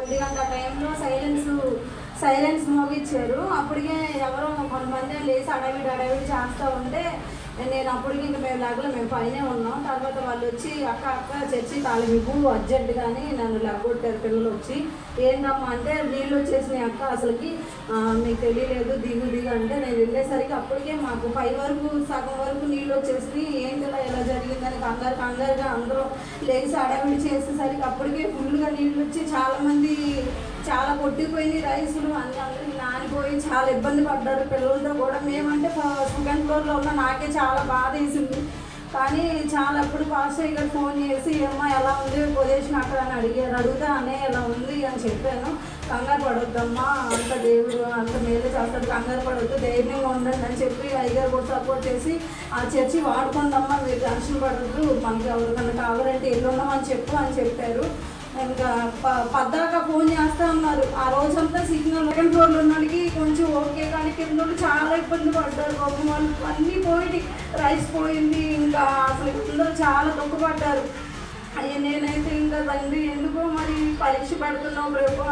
ఒంటి గంట టైంలో సైలెన్స్ సైలెన్స్ మోగిచ్చారు. అప్పటికే ఎవరో కొంతమంది లేచి అడవిడి అడవిడి చేస్తూ ఉంటే నేను అప్పటికి ఇంకా మేము లేకలే మేము పైనే ఉన్నాం. తర్వాత వాళ్ళు వచ్చి అక్క అక్క చర్చి తాళింపు అర్జెంట్ కానీ నన్ను లేకొట్టారు పిల్లలు వచ్చి ఏంటమ్మా అంటే నీళ్ళు వచ్చేసినాయి అక్క అసలుకి. మీకు తెలియలేదు దిగు దిగు అంటే నేను వెళ్ళేసరికి అప్పటికే మాకు పై వరకు సగం వరకు నీళ్ళు వచ్చేసి ఏంటి కంగారు కంగారుగా అందరూ లేచి అడవిడి చేసేసరికి అప్పటికే ఫుల్గా నీళ్ళు వచ్చి చాలామంది చాలా కొట్టిపోయింది రైసులు అన్ని అందరికి నానిపోయి చాలా ఇబ్బంది పడ్డారు. పిల్లలతో కూడా మేమంటే సెకండ్ ఫ్లోర్లో ఉన్న నాకే చాలా బాధ వేసింది. కానీ చాలా అప్పుడు పాస్టర్ గారు ఫోన్ చేసి అమ్మ ఎలా ఉంది? పొజిషన్ అక్కడ అని అడిగారు. అడిగితే అనే ఎలా ఉంది? అని చెప్పాను. కంగారు పడొద్దమ్మా అంత దేవుడు అంత మేలు చేస్తాడు కంగారు పడొద్దు ధైర్యంగా ఉండండి అని చెప్పి అయ్యగారు కూడా సపోర్ట్ చేసి ఆ చర్చి వాడుకోండమ్మా మీరు టెన్షన్ పడద్దు మనకి ఎవరికన్నా కావాలంటే ఎల్లున్నామని చెప్పు అని చెప్పారు. ఇంకా ప- పద్దాక ఫోన్ చేస్తా ఉన్నారు ఆ రోజంతా సిగ్నల్ సెకండ్ ఫ్లోర్లో ఉన్నోళ్ళకి కొంచెం ఓకే కానీ కింద వాళ్ళు చాలా ఇబ్బంది పడ్డారు పాపం. వాళ్ళు అన్నీ పోయింది రైస్ పోయింది ఇంకా అసలు అందరూ చాలా దుఃఖపడ్డారు. అయ్యా నేనైతే ఇంకా తండ్రి ఎందుకో మరి పరీక్ష పెడుతున్నావు రేపు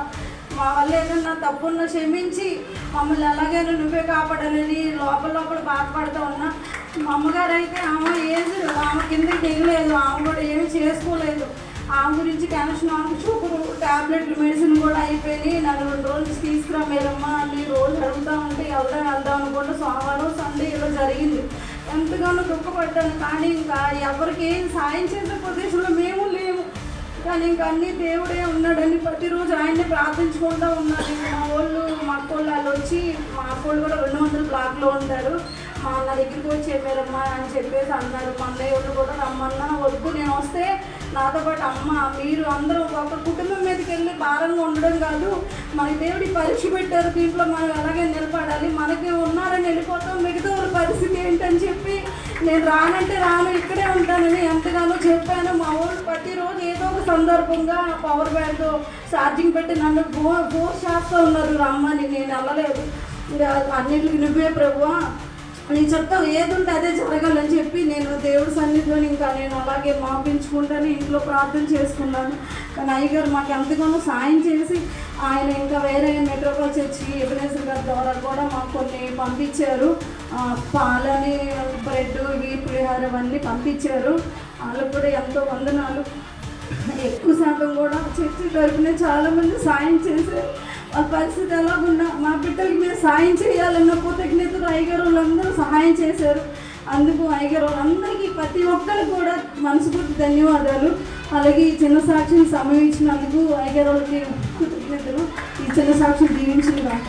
మా వల్ల ఏదన్నా తప్పున్న క్షమించి మమ్మల్ని ఎలాగైనా నువ్వే కాపాడాలని లోపల లోపల బాధపడుతూ ఉన్నా. మా అమ్మగారు అయితే ఆమె ఏజ్ ఆమె కిందకి దిగలేదు ఆమె కూడా ఏమి చేసుకోలేదు. ఆమె గురించి కనెక్షన్ ఆమె చూపురు టాబ్లెట్లు మెడిసిన్ కూడా అయిపోయినాయి. నన్ను రెండు రోజులు తీసుకురా మేరమ్మా అని రోజు అడుగుతా ఉంటే వెళ్దాం వెళ్దాం అనుకుంటే సోమవారం సండే ఇలా జరిగింది. ఎంతగానో దుఃఖపడ్డాను. కానీ ఇంకా ఎవరికి ఏం సాయం చేసే ప్రదేశంలో మేము కానీ ఇంకా అన్ని దేవుడే ఉన్నాడని ప్రతిరోజు ఆయన్ని ప్రార్థించుకుంటూ ఉన్నారు. మా వాళ్ళు మా అక్కోళ్ళు వాళ్ళు వచ్చి మా అక్కోళ్ళు కూడా రెండు వందల బ్లాక్లో ఉంటారు. మా అన్న దగ్గరికి వచ్చి చెప్పారమ్మా అని చెప్పేసి అన్నారు. మా అన్నయ్య వాళ్ళు కూడా రమ్మన్నా వద్దు నేను వస్తే నాతో పాటు అమ్మ మీరు అందరూ ఒక కుటుంబం మీదకి వెళ్ళి భారంగా ఉండడం కాదు. మన దేవుడి పరీక్ష పెట్టారు దీంట్లో మనం ఎలాగే నిలబడాలి. మనకి ఉన్నారని వెళ్ళిపోతాం మిగతా వాళ్ళ పరిస్థితి ఏంటని చెప్పి నేను రానంటే రాను ఇక్కడే ఉంటానని ఎంతగానో చెప్పాను. మా వాళ్ళు ప్రతిరోజు సందర్భంగా పవర్ బ్యాంక్ ఛార్జింగ్ పెట్టి నన్ను గో బోర్ చేస్తూ ఉన్నారు. రమ్మని నేను వెళ్ళలేదు. అన్నింటికి నువ్వే ప్రభువా నీ చెప్తావు ఏది ఉంటే అదే జరగాలని చెప్పి నేను దేవుడి సన్నిధిలో ఇంకా నేను అలాగే మాపించుకుంటాను ఇంట్లో ప్రార్థన చేసుకున్నాను. కానీ అయ్యగారు మాకు ఎంతగానో సాయం చేసి ఆయన ఇంకా వేరే మెట్రోపాల్ చర్చి ఎబినేశ్వర్ గారి ద్వారా కూడా మాకు కొన్ని పంపించారు. పాలని బ్రెడ్ ఇవి పులిహార అవన్నీ పంపించారు. వాళ్ళు కూడా ఎంతో వందనాలు. ఎక్కువ శాతం కూడా చర్చి తరపున చాలా మంది సాయం చేశారు వాళ్ళ పరిస్థితి ఎలాగున్నా మా బిడ్డలకి మేము సాయం చేయాలన్న కృతజ్ఞతలు అయ్యగారు వాళ్ళందరూ సహాయం చేశారు. అందుకు అయ్యగారు వాళ్ళందరికీ ప్రతి ఒక్కరికి కూడా మనస్ఫూర్తి ధన్యవాదాలు. అలాగే ఈ చిన్న సాక్షిని సమయం ఇచ్చినందుకు అయ్యగారు వాళ్ళకి కృతజ్ఞతలు. ఈ చిన్న సాక్షిని జీవించిన కాక